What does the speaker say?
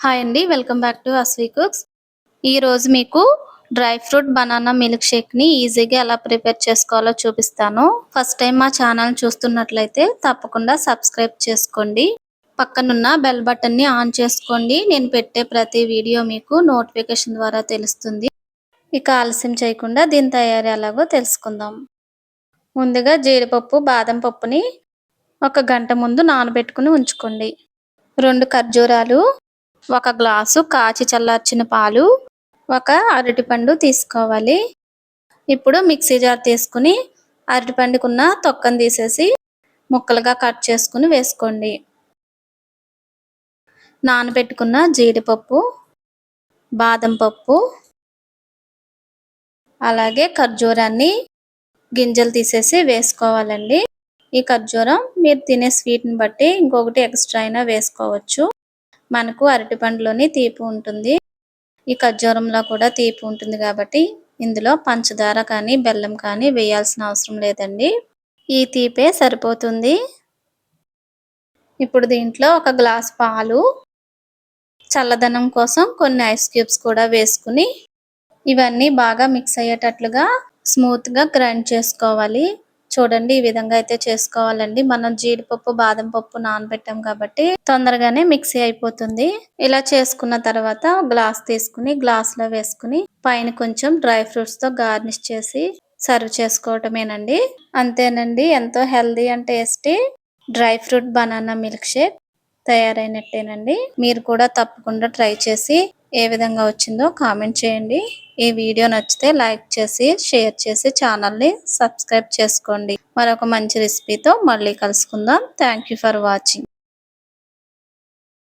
Hi అండి welcome back to Aswi cooks ఈరోజు మీకు డ్రై ఫ్రూట్ బనానా మిల్క్ షేక్ని ఈజీగా ఎలా ప్రిపేర్ చేసుకోవాలో చూపిస్తాను. ఫస్ట్ టైం మా ఛానల్ చూస్తున్నట్లయితే తప్పకుండా సబ్స్క్రైబ్ చేసుకోండి. పక్కనున్న బెల్ బటన్ని ఆన్ చేసుకోండి. నేను పెట్టే ప్రతి వీడియో మీకు నోటిఫికేషన్ ద్వారా తెలుస్తుంది. ఇక ఆలస్యం చేయకుండా దీని తయారీ ఎలాగో తెలుసుకుందాం. ముందుగా జీడిపప్పు బాదం పప్పుని ఒక గంట ముందు నానబెట్టుకుని ఉంచుకోండి. రెండు ఖర్జూరాలు ఒక గ్లాసు కాచి చల్లార్చిన పాలు ఒక అరటిపండు తీసుకోవాలి. ఇప్పుడు మిక్సీ జార్ తీసుకుని అరటిపండుకున్న తొక్కను తీసేసి ముక్కలుగా కట్ చేసుకుని వేసుకోండి. నానబెట్టుకున్న జీడిపప్పు బాదం పప్పు అలాగే ఖర్జూరాన్ని గింజలు తీసేసి వేసుకోవాలండి. ఈ ఖర్జూరం మీరు తినే స్వీట్ని బట్టి ఇంకొకటి ఎక్స్ట్రా అయినా వేసుకోవచ్చు. మనకు అరటిపండులోని తీపి ఉంటుంది. ఈ ఖర్జూరంలో కూడా తీపి ఉంటుంది కాబట్టి ఇందులో పంచదార కానీ బెల్లం కానీ వేయాల్సిన అవసరం లేదండి. ఈ తీపే సరిపోతుంది. ఇప్పుడు దీంట్లో ఒక గ్లాస్ పాలు చల్లదనం కోసం కొన్ని ఐస్ క్యూబ్స్ కూడా వేసుకుని ఇవన్నీ బాగా మిక్స్ అయ్యేటట్లుగా స్మూత్గా గ్రైండ్ చేసుకోవాలి. చూడండి ఈ విధంగా అయితే చేసుకోవాలండి. మనం జీడిపప్పు బాదం పప్పు నానబెట్టాం కాబట్టి తొందరగానే మిక్సీ అయిపోతుంది. ఇలా చేసుకున్న తర్వాత గ్లాస్ తీసుకుని గ్లాస్లో వేసుకుని పైన కొంచెం డ్రై ఫ్రూట్స్తో గార్నిష్ చేసి సర్వ్ చేసుకోవటమేనండి. అంతేనండి ఎంతో healthy and tasty dry fruit banana milk shake తయారైనట్టేనండి. మీరు కూడా తప్పకుండా ట్రై చేసి ఏ విధంగా వచ్చిందో కామెంట్ చేయండి. ఈ వీడియో నచ్చితే లైక్ చేసి షేర్ చేసి ఛానల్ని సబ్స్క్రైబ్ చేసుకోండి. మరొక మంచి రెసిపీతో మళ్ళీ కలుసుకుందాం. Thank for watching.